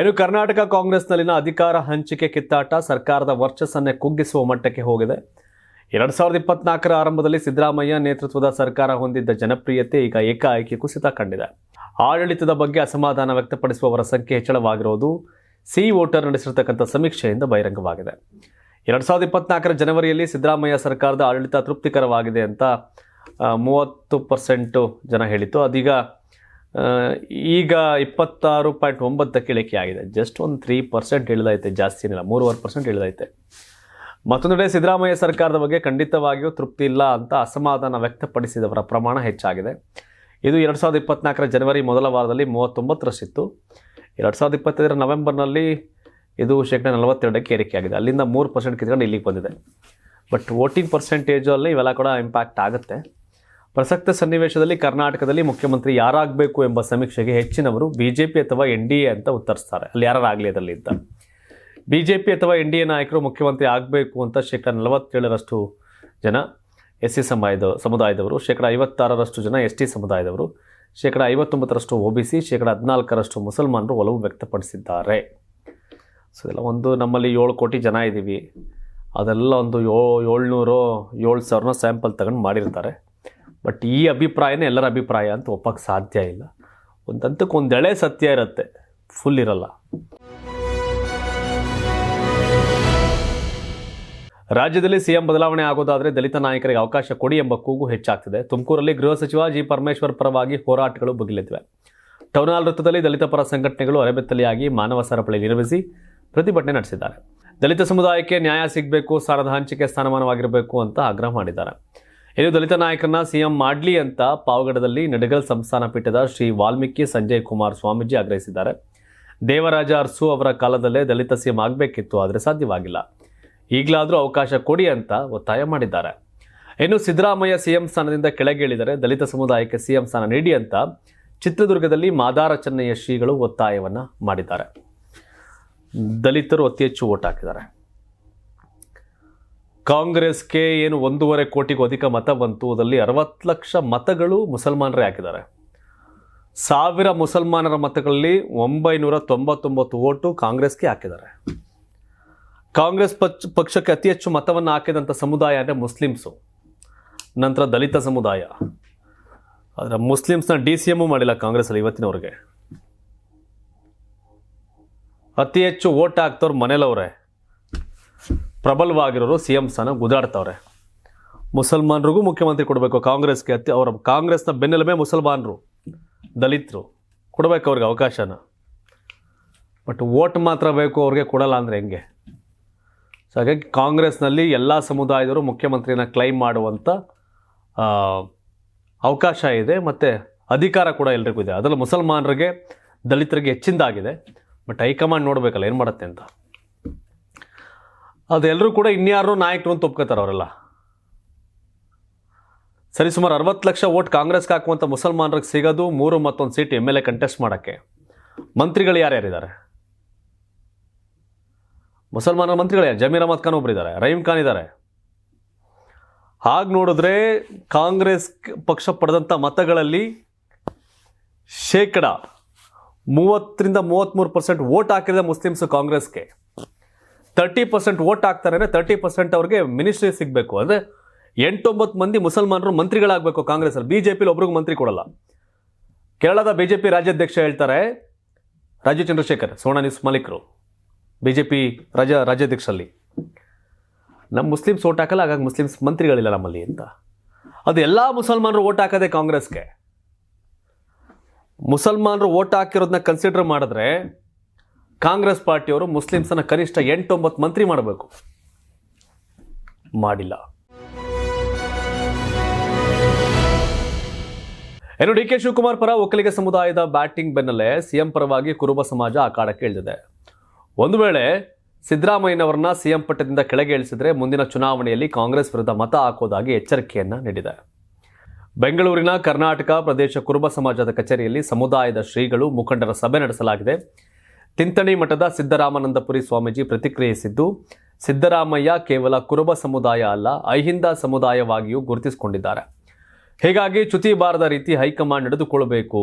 [SPEAKER 1] ಇನ್ನು ಕರ್ನಾಟಕ ಕಾಂಗ್ರೆಸ್ನಲ್ಲಿನ ಅಧಿಕಾರ ಹಂಚಿಕೆ ಕಿತ್ತಾಟ ಸರ್ಕಾರದ ವರ್ಚಸ್ಸನ್ನೇ ಕುಗ್ಗಿಸುವ ಮಟ್ಟಕ್ಕೆ ಹೋಗಿದೆ. ಎರಡು ಸಾವಿರದ ಇಪ್ಪತ್ನಾಲ್ಕರ ಆರಂಭದಲ್ಲಿ ಸಿದ್ದರಾಮಯ್ಯ ನೇತೃತ್ವದ ಸರ್ಕಾರ ಹೊಂದಿದ್ದ ಜನಪ್ರಿಯತೆ ಈಗ ಏಕಾಏಕಿ ಕುಸಿತ ಕಂಡಿದೆ. ಆಡಳಿತದ ಬಗ್ಗೆ ಅಸಮಾಧಾನ ವ್ಯಕ್ತಪಡಿಸುವವರ ಸಂಖ್ಯೆ ಹೆಚ್ಚಳವಾಗಿರೋದು ಸಿ ವೋಟರ್ ನಡೆಸಿರ್ತಕ್ಕಂಥ ಸಮೀಕ್ಷೆಯಿಂದ ಬಹಿರಂಗವಾಗಿದೆ. ಎರಡು ಸಾವಿರದ ಇಪ್ಪತ್ನಾಲ್ಕರ ಜನವರಿಯಲ್ಲಿ ಸಿದ್ದರಾಮಯ್ಯ ಸರ್ಕಾರದ ಆಡಳಿತ ತೃಪ್ತಿಕರವಾಗಿದೆ ಅಂತ ಮೂವತ್ತು ಪರ್ಸೆಂಟು ಜನ ಹೇಳಿತ್ತು. ಅದೀಗ ಈಗ ಇಪ್ಪತ್ತಾರು ಪಾಯಿಂಟ್ ಒಂಬತ್ತಕ್ಕೆ ಇಳಿಕೆ ಆಗಿದೆ. ಜಸ್ಟ್ ಒಂದು ತ್ರೀ ಪರ್ಸೆಂಟ್ ಇಳಿದೈತೆ, ಜಾಸ್ತಿ ಏನಿಲ್ಲ, ಮೂರುವರೆ ಪರ್ಸೆಂಟ್ ಇಳಿದೈತೆ. ಮತ್ತೊಂದೆಡೆ ಸಿದ್ದರಾಮಯ್ಯ ಸರ್ಕಾರದ ಬಗ್ಗೆ ಖಂಡಿತವಾಗಿಯೂ ತೃಪ್ತಿ ಇಲ್ಲ ಅಂತ ಅಸಮಾಧಾನ ವ್ಯಕ್ತಪಡಿಸಿದವರ ಪ್ರಮಾಣ ಹೆಚ್ಚಾಗಿದೆ. ಇದು ಎರಡು ಸಾವಿರದ ಇಪ್ಪತ್ನಾಲ್ಕರ ಜನವರಿ ಮೊದಲ ವಾರದಲ್ಲಿ ಮೂವತ್ತೊಂಬತ್ತರಷ್ಟಿತ್ತು. ಎರಡು ಸಾವಿರದ ಇಪ್ಪತ್ತೈದರ ನವೆಂಬರ್ನಲ್ಲಿ ಇದು ಶೇಕಡ ನಲವತ್ತೆರಡಕ್ಕೆ ಏರಿಕೆಯಾಗಿದೆ. ಅಲ್ಲಿಂದ ಮೂರು ಪರ್ಸೆಂಟ್ ಕಿತ್ಕೊಂಡು ಇಲ್ಲಿಗೆ ಬಂದಿದೆ. ಬಟ್ ವೋಟಿಂಗ್ ಪರ್ಸೆಂಟೇಜಲ್ಲಿ ಇವೆಲ್ಲ ಕೂಡ ಇಂಪ್ಯಾಕ್ಟ್ ಆಗುತ್ತೆ. ಪ್ರಸಕ್ತ ಸನ್ನಿವೇಶದಲ್ಲಿ ಕರ್ನಾಟಕದಲ್ಲಿ ಮುಖ್ಯಮಂತ್ರಿ ಯಾರಾಗಬೇಕು ಎಂಬ ಸಮೀಕ್ಷೆಗೆ ಹೆಚ್ಚಿನವರು ಬಿ ಜೆ ಪಿ ಅಥವಾ ಎನ್ ಡಿ ಎ ಅಂತ ಉತ್ತರಿಸ್ತಾರೆ. ಅಲ್ಲಿ ಯಾರಾಗಲಿ ಅದರಲ್ಲಿ ಇದ್ದ ಬಿ ಜೆ ಪಿ ಅಥವಾ ಎನ್ ಡಿ ಎ ನಾಯಕರು ಮುಖ್ಯಮಂತ್ರಿ ಆಗಬೇಕು ಅಂತ ಶೇಕಡ ನಲವತ್ತೇಳರಷ್ಟು ಜನ ಎಸ್ ಸಿ ಸಮುದಾಯದ ಸಮುದಾಯದವರು, ಶೇಕಡ ಐವತ್ತಾರರಷ್ಟು ಜನ ಎಸ್ ಟಿ ಸಮುದಾಯದವರು ಶೇಕಡ ಐವತ್ತೊಂಬತ್ತರಷ್ಟು ಒ ಬಿ ಸಿ ಶೇಕಡ ಹದಿನಾಲ್ಕರಷ್ಟು ಮುಸಲ್ಮಾನರು ಒಲವು ವ್ಯಕ್ತಪಡಿಸಿದ್ದಾರೆ. ಸೊ ಇದೆಲ್ಲ ಒಂದು ನಮ್ಮಲ್ಲಿ ಏಳು ಕೋಟಿ ಜನ ಇದ್ದೀವಿ. ಅದೆಲ್ಲ ಒಂದು ಯೋ, ಏಳ್ನೂರು, ಏಳು ಸಾವಿರನ ಸ್ಯಾಂಪಲ್ ತಗೊಂಡು ಮಾಡಿರ್ತಾರೆ. ಬಟ್ ಈ ಅಭಿಪ್ರಾಯನೇ ಎಲ್ಲರ ಅಭಿಪ್ರಾಯ ಅಂತ ಒಪ್ಪಕ್ಕೆ ಸಾಧ್ಯ ಇಲ್ಲ. ಒಂದಂತಕ್ಕೆ ಒಂದೆಳೆ ಒಂದು ಸತ್ಯ ಇರುತ್ತೆ. ಫುಲ್ ಇರಲ್ಲ. ರಾಜ್ಯದಲ್ಲಿ ಸಿಎಂ ಬದಲಾವಣೆ ಆಗೋದಾದರೆ ದಲಿತ ನಾಯಕರಿಗೆ ಅವಕಾಶ ಕೊಡಿ ಎಂಬ ಕೂಗು ಹೆಚ್ಚಾಗ್ತಿದೆ. ತುಮಕೂರಲ್ಲಿ ಗೃಹ ಸಚಿವ ಜಿ ಪರಮೇಶ್ವರ್ ಪರವಾಗಿ ಹೋರಾಟಗಳು ಭುಗಿಲೆದ್ದಿವೆ ಟೌನಾಲ್ ವೃತ್ತದಲ್ಲಿ ದಲಿತ ಪರ ಸಂಘಟನೆಗಳು ಅರೆಬೆತ್ತಲೆಯಾಗಿ ಮಾನವ ಸರಪಳಿ ನಿರ್ಮಿಸಿ ಪ್ರತಿಭಟನೆ ನಡೆಸಿದ್ದಾರೆ. ದಲಿತ ಸಮುದಾಯಕ್ಕೆ ನ್ಯಾಯ ಸಿಗಬೇಕು, ಸಾಲದ ಹಂಚಿಕೆ ಸ್ಥಾನಮಾನವಾಗಿರಬೇಕು ಅಂತ ಆಗ್ರಹ ಮಾಡಿದ್ದಾರೆ. ಇನ್ನು ದಲಿತ ನಾಯಕರನ್ನ ಸಿಎಂ ಮಾಡಲಿ ಅಂತ ಪಾವಗಡದಲ್ಲಿ ನಡಗಲ್ ಸಂಸ್ಥಾನ ಪೀಠದ ಶ್ರೀ ವಾಲ್ಮೀಕಿ ಸಂಜಯ್ ಕುಮಾರ್ ಸ್ವಾಮೀಜಿ ಆಗ್ರಹಿಸಿದ್ದಾರೆ. ದೇವರಾಜ ಅರ್ಸು ಅವರ ಕಾಲದಲ್ಲೇ ದಲಿತ ಸಿಎಂ ಆಗಬೇಕಿತ್ತು, ಆದರೆ ಸಾಧ್ಯವಾಗಿಲ್ಲ. ಈಗಲಾದರೂ ಅವಕಾಶ ಕೊಡಿ ಅಂತ ಒತ್ತಾಯ ಮಾಡಿದ್ದಾರೆ. ಇನ್ನು ಸಿದ್ದರಾಮಯ್ಯ ಸಿಎಂ ಸ್ಥಾನದಿಂದ ಕೆಳಗಿಳಿದರೆ ದಲಿತ ಸಮುದಾಯಕ್ಕೆ ಸಿಎಂ ಸ್ಥಾನ ನೀಡಿ ಅಂತ ಚಿತ್ರದುರ್ಗದಲ್ಲಿ ಮಾದಾರ ಚೆನ್ನಯ್ಯ ಶ್ರೀಗಳು ಒತ್ತಾಯವನ್ನು ಮಾಡಿದ್ದಾರೆ. ದಲಿತರು ಅತಿ ಹೆಚ್ಚು ಓಟ್ ಹಾಕಿದ್ದಾರೆ. ಕಾಂಗ್ರೆಸ್ಗೆ ಏನು ಒಂದೂವರೆ ಕೋಟಿಗೂ ಅಧಿಕ ಮತ ಬಂತು, ಅದರಲ್ಲಿ ಅರವತ್ತು ಲಕ್ಷ ಮತಗಳು ಮುಸಲ್ಮಾನರೇ ಹಾಕಿದ್ದಾರೆ. ಸಾವಿರ ಮುಸಲ್ಮಾನರ ಮತಗಳಲ್ಲಿ ಒಂಬೈನೂರ ತೊಂಬತ್ತೊಂಬತ್ತು ಓಟು ಕಾಂಗ್ರೆಸ್ಗೆ ಹಾಕಿದ್ದಾರೆ. ಕಾಂಗ್ರೆಸ್ ಪಕ್ಷ ಪಕ್ಷಕ್ಕೆ ಅತಿ ಹೆಚ್ಚು ಮತವನ್ನು ಹಾಕಿದಂಥ ಸಮುದಾಯ ಅಂದರೆ ಮುಸ್ಲಿಮ್ಸು. ನಂತರ ದಲಿತ ಸಮುದಾಯ. ಆದರೆ ಮುಸ್ಲಿಮ್ಸ್ನ ಡಿ ಸಿ ಎಮ್ಮು ಮಾಡಿಲ್ಲ ಕಾಂಗ್ರೆಸ್ಸಲ್ಲಿ ಇವತ್ತಿನವ್ರಿಗೆ. ಅತಿ ಹೆಚ್ಚು ಓಟ್ ಹಾಕ್ತವ್ರು ಮನೇಲವ್ರೆ ಪ್ರಬಲವಾಗಿರೋರು ಸಿ ಎಂ ಸ್ಥಾನ ಗುದಾಡ್ತವ್ರೆ. ಮುಸಲ್ಮಾನರಿಗೂ ಮುಖ್ಯಮಂತ್ರಿ ಕೊಡಬೇಕು. ಕಾಂಗ್ರೆಸ್ಗೆ ಅತಿ ಅವರ ಕಾಂಗ್ರೆಸ್ನ ಬೆನ್ನೆಲುಬೆ ಮುಸಲ್ಮಾನರು, ದಲಿತರು. ಕೊಡಬೇಕು ಅವ್ರಿಗೆ ಅವಕಾಶನ. ಬಟ್ ಓಟ್ ಮಾತ್ರ ಬೇಕು ಅವ್ರಿಗೆ ಕೊಡಲ್ಲ ಅಂದರೆ ಹೆಂಗೆ? ಸೊ ಹಾಗಾಗಿ ಕಾಂಗ್ರೆಸ್ನಲ್ಲಿ ಎಲ್ಲ ಸಮುದಾಯದವರು ಮುಖ್ಯಮಂತ್ರಿನ ಕ್ಲೈಮ್ ಮಾಡುವಂಥ ಅವಕಾಶ ಇದೆ ಮತ್ತು ಅಧಿಕಾರ ಕೂಡ ಎಲ್ರಿಗೂ ಇದೆ. ಅದರಲ್ಲಿ ಮುಸಲ್ಮಾನರಿಗೆ, ದಲಿತರಿಗೆ ಹೆಚ್ಚಿಂದಾಗಿದೆ ಬಟ್ ಹೈಕಮಾಂಡ್ ನೋಡಬೇಕಲ್ಲ, ಏನು ಮಾಡುತ್ತೆ ಅಂತ. ಅದೆಲ್ಲರೂ ಕೂಡ ಇನ್ಯಾರು ನಾಯಕರು ಅಂತ ಒಪ್ಕೋತಾರೆ ಅವರೆಲ್ಲ. ಸರಿ, ಸುಮಾರು ಅರವತ್ತು ಲಕ್ಷ ಓಟ್ ಕಾಂಗ್ರೆಸ್ಗೆ ಹಾಕುವಂಥ ಮುಸಲ್ಮಾನರಿಗೆ ಸಿಗೋದು ಮೂರು ಮತ್ತೊಂದು seat M L A contest ಮಾಡೋಕ್ಕೆ. ಮಂತ್ರಿಗಳು ಯಾರ್ಯಾರಿದ್ದಾರೆ? ಮುಸಲ್ಮಾನರ ಮಂತ್ರಿಗಳೇ, ಜಮೀರ್ ಅಹಮದ್ ಖಾನ್ ಒಬ್ಬರಿದ್ದಾರೆ ರಹೀಮ್ ಖಾನ್ ಇದ್ದಾರೆ. ಹಾಗೆ ನೋಡಿದ್ರೆ ಕಾಂಗ್ರೆಸ್ ಪಕ್ಷ ಪಡೆದಂಥ ಮತಗಳಲ್ಲಿ ಶೇಕಡ ಮೂವತ್ತರಿಂದ ಮೂವತ್ತ್ಮೂರು ಪರ್ಸೆಂಟ್ ವೋಟ್ ಹಾಕಿದ್ರೆ ಮುಸ್ಲಿಮ್ಸ್ ಕಾಂಗ್ರೆಸ್ಗೆ. ತರ್ಟಿ ಪರ್ಸೆಂಟ್ ವೋಟ್ ಹಾಕ್ತಾರೆ ಅಂದರೆ ತರ್ಟಿ ಪರ್ಸೆಂಟ್ ಅವ್ರಿಗೆ ಮಿನಿಸ್ಟ್ರಿ ಸಿಗಬೇಕು. ಅಂದರೆ ಎಂಟೊಂಬತ್ತು ಮಂದಿ ಮುಸಲ್ಮಾನರು ಮಂತ್ರಿಗಳಾಗಬೇಕು ಕಾಂಗ್ರೆಸ್ಸಲ್ಲಿ. ಬಿ ಜೆ ಪಿಲಿ ಒಬ್ರಿಗೂ ಮಂತ್ರಿ ಕೊಡಲ್ಲ. ಕೇರಳದ ಬಿ ಜೆ ಪಿ ರಾಜ್ಯಾಧ್ಯಕ್ಷ ಹೇಳ್ತಾರೆ ರಾಜೀವ್ ಚಂದ್ರಶೇಖರ್ ಸೋನಾನಿಸ್ ಮಾಲೀಕರು. ಬಿ ಜೆ ಪಿ ರಾಜ ರಾಜ್ಯಾಧ್ಯಕ್ಷರಲ್ಲಿ. ನಮ್ಮ ಮುಸ್ಲಿಮ್ಸ್ ಓಟ್ ಹಾಕಲ್ಲ, ಹಾಗಾಗಿ ಮುಸ್ಲಿಮ್ಸ್ ಮಂತ್ರಿಗಳಿಲ್ಲ ನಮ್ಮಲ್ಲಿ ಅಂತ. ಅದು ಎಲ್ಲ ಮುಸಲ್ಮಾನರು ಓಟ್ ಹಾಕೋದೇ ಕಾಂಗ್ರೆಸ್ಗೆ. ಮುಸಲ್ಮಾನರು ಓಟ್ ಹಾಕಿರೋದನ್ನ ಕನ್ಸಿಡರ್ ಮಾಡಿದ್ರೆ ಕಾಂಗ್ರೆಸ್ ಪಾರ್ಟಿಯವರು ಮುಸ್ಲಿಮ್ಸನ್ನು ಕನಿಷ್ಠ ಎಂಟೊಂಬತ್ತು ಮಂತ್ರಿ ಮಾಡಬೇಕು. ಮಾಡಿಲ್ಲ. ಏನು ಡಿ ಕೆ ಶಿವಕುಮಾರ್ ಪರ ಒಕ್ಕಲಿಗ ಸಮುದಾಯದ ಬ್ಯಾಟಿಂಗ್ ಬೆನ್ನಲ್ಲೇ ಸಿಎಂ ಪರವಾಗಿ ಕುರುಬ ಸಮಾಜ ಅಖಾಡಕ್ಕೆ ಇಳಿದಿದೆ. ಒಂದು ವೇಳೆ ಸಿದ್ದರಾಮಯ್ಯನವರನ್ನ ಸಿಎಂ ಪಟ್ಟದಿಂದ ಕೆಳಗೆ ಇಳಿಸಿದ್ರೆ ಮುಂದಿನ ಚುನಾವಣೆಯಲ್ಲಿ ಕಾಂಗ್ರೆಸ್ ವಿರುದ್ಧ ಮತ ಹಾಕೋದಾಗಿ ಎಚ್ಚರಿಕೆಯನ್ನು ನೀಡಿದೆ ಬೆಂಗಳೂರಿನ ಕರ್ನಾಟಕ ಪ್ರದೇಶ ಕುರುಬ ಸಮಾಜದ ಕಚೇರಿಯಲ್ಲಿ ಸಮುದಾಯದ ಶ್ರೀಗಳು ಮುಖಂಡರ ಸಭೆ ನಡೆಸಲಾಗಿದೆ. ತಿಂತಣಿ ಮಠದ ಸಿದ್ದರಾಮಾನಂದಪುರಿ ಸ್ವಾಮೀಜಿ ಪ್ರತಿಕ್ರಿಯಿಸಿದ್ದು, ಸಿದ್ದರಾಮಯ್ಯ ಕೇವಲ ಕುರುಬ ಸಮುದಾಯ ಅಲ್ಲ, ಅಹಿಂದ ಸಮುದಾಯವಾಗಿಯೂ ಗುರುತಿಸಿಕೊಂಡಿದ್ದಾರೆ. ಹೀಗಾಗಿ ಚ್ಯುತಿ ಬಾರದ ರೀತಿ ಹೈಕಮಾಂಡ್ ನಡೆದುಕೊಳ್ಳಬೇಕು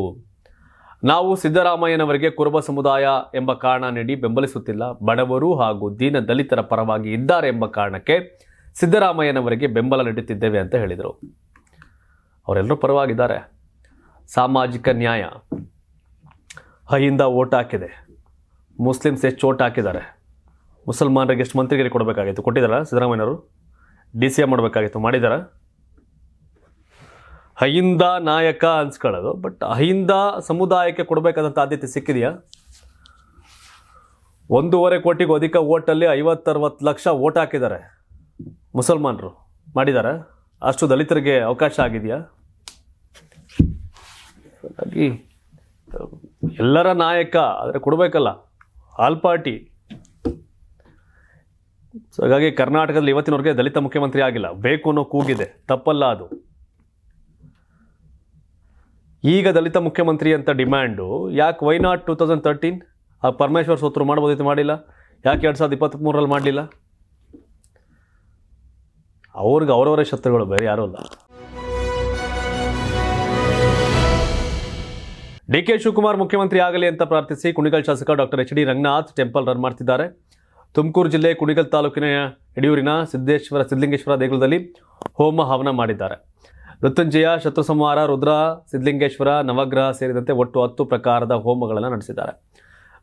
[SPEAKER 1] ನಾವು ಸಿದ್ದರಾಮಯ್ಯನವರಿಗೆ ಕುರುಬ ಸಮುದಾಯ ಎಂಬ ಕಾರಣ ನೀಡಿ ಬೆಂಬಲಿಸುತ್ತಿಲ್ಲ. ಬಡವರು ಹಾಗೂ ದೀನ ದಲಿತರ ಪರವಾಗಿ ಇದ್ದಾರೆ ಎಂಬ ಕಾರಣಕ್ಕೆ ಸಿದ್ದರಾಮಯ್ಯನವರಿಗೆ ಬೆಂಬಲ ನೀಡುತ್ತಿದ್ದೇವೆ ಅಂತ ಹೇಳಿದರು. ಅವರೆಲ್ಲರೂ ಪರವಾಗಿದ್ದಾರೆ. ಸಾಮಾಜಿಕ ನ್ಯಾಯ. ಹೈಯಿಂದ ಓಟ್ ಹಾಕಿದೆ. ಮುಸ್ಲಿಮ್ಸ್ ಎಷ್ಟು ಓಟ್ ಹಾಕಿದ್ದಾರೆ. ಮುಸಲ್ಮಾನರಿಗೆ ಎಷ್ಟು ಮಂತ್ರಿಗಿರಿ ಕೊಡಬೇಕಾಗಿತ್ತು? ಕೊಟ್ಟಿದ್ದಾರಾ ಸಿದ್ದರಾಮಯ್ಯನವರು? ಡಿ ಸಿ ಎ ಮಾಡಬೇಕಾಗಿತ್ತು? ಮಾಡಿದಾರಾ ಅಹಿಂದ ನಾಯಕ ಅನ್ಸ್ಕೊಳ್ಳೋದು ಬಟ್ ಅಹಿಂದ ಸಮುದಾಯಕ್ಕೆ ಕೊಡಬೇಕಾದಂಥ ಆದ್ಯತೆ ಸಿಕ್ಕಿದೆಯಾ? ಒಂದೂವರೆ ಕೋಟಿಗೂ ಅಧಿಕ ಓಟಲ್ಲಿ ಐವತ್ತರವತ್ತು ಲಕ್ಷ ಓಟ್ ಹಾಕಿದ್ದಾರೆ. ಮುಸಲ್ಮಾನರು ಮಾಡಿದ್ದಾರೆ ಅಷ್ಟು ದಲಿತರಿಗೆ ಅವಕಾಶ ಆಗಿದೆಯಾ? ಹಾಗಾಗಿ, ಎಲ್ಲರ ನಾಯಕ ಆದರೆ ಕೊಡಬೇಕಲ್ಲ, ಆಲ್ ಪಾರ್ಟಿ. ಸೊ ಹಾಗಾಗಿ ಕರ್ನಾಟಕದಲ್ಲಿ ಇವತ್ತಿನವರೆಗೆ ದಲಿತ ಮುಖ್ಯಮಂತ್ರಿ ಆಗಿಲ್ಲ, ಬೇಕು ಅನ್ನೋ ಕೂಗಿದೆ, ತಪ್ಪಲ್ಲ ಅದು. ಈಗ ದಲಿತ ಮುಖ್ಯಮಂತ್ರಿ ಅಂತ ಡಿಮ್ಯಾಂಡು, ಯಾಕೆ why not two thousand thirteen ಆ ಪರಮೇಶ್ವರ್ ಸೋತ್ರು ಮಾಡ್ಬೋದಿತ್ತು ಮಾಡಿಲ್ಲ. ಯಾಕೆ ಎರಡು ಸಾವಿರದ ಇಪ್ಪತ್ತ್ಮೂರರಲ್ಲಿ ಮಾಡಲಿಲ್ಲ? ಅವ್ರಿಗೆ ಅವರವರೇ ಶತ್ರುಗಳು ಬೇರೆ ಯಾರೂ ಅಲ್ಲ ಡಿ ಕೆ ಶಿವಕುಮಾರ್ ಮುಖ್ಯಮಂತ್ರಿ ಆಗಲಿ ಅಂತ ಪ್ರಾರ್ಥಿಸಿ ಕುಣಿಗಲ್ ಶಾಸಕ doctor H D Ranganath temple run ಮಾಡ್ತಿದ್ದಾರೆ. ತುಮಕೂರು ಜಿಲ್ಲೆ ಕುಣಿಗಲ್ ತಾಲೂಕಿನ ಯಡಿಯೂರಿನ ಸಿದ್ದೇಶ್ವರ ಸಿದ್ಧಲಿಂಗೇಶ್ವರ ದೇಗುಲದಲ್ಲಿ ಹೋಮ ಹವನ ಮಾಡಿದ್ದಾರೆ. ಮೃತ್ಯುಂಜಯ ಶತ್ರು ಸಂಹಾರ ರುದ್ರ, ಸಿದ್ಧಲಿಂಗೇಶ್ವರ, ನವಗ್ರಹ ಸೇರಿದಂತೆ ಒಟ್ಟು ಹತ್ತು ಪ್ರಕಾರದ ಹೋಮಗಳನ್ನು ನಡೆಸಿದ್ದಾರೆ.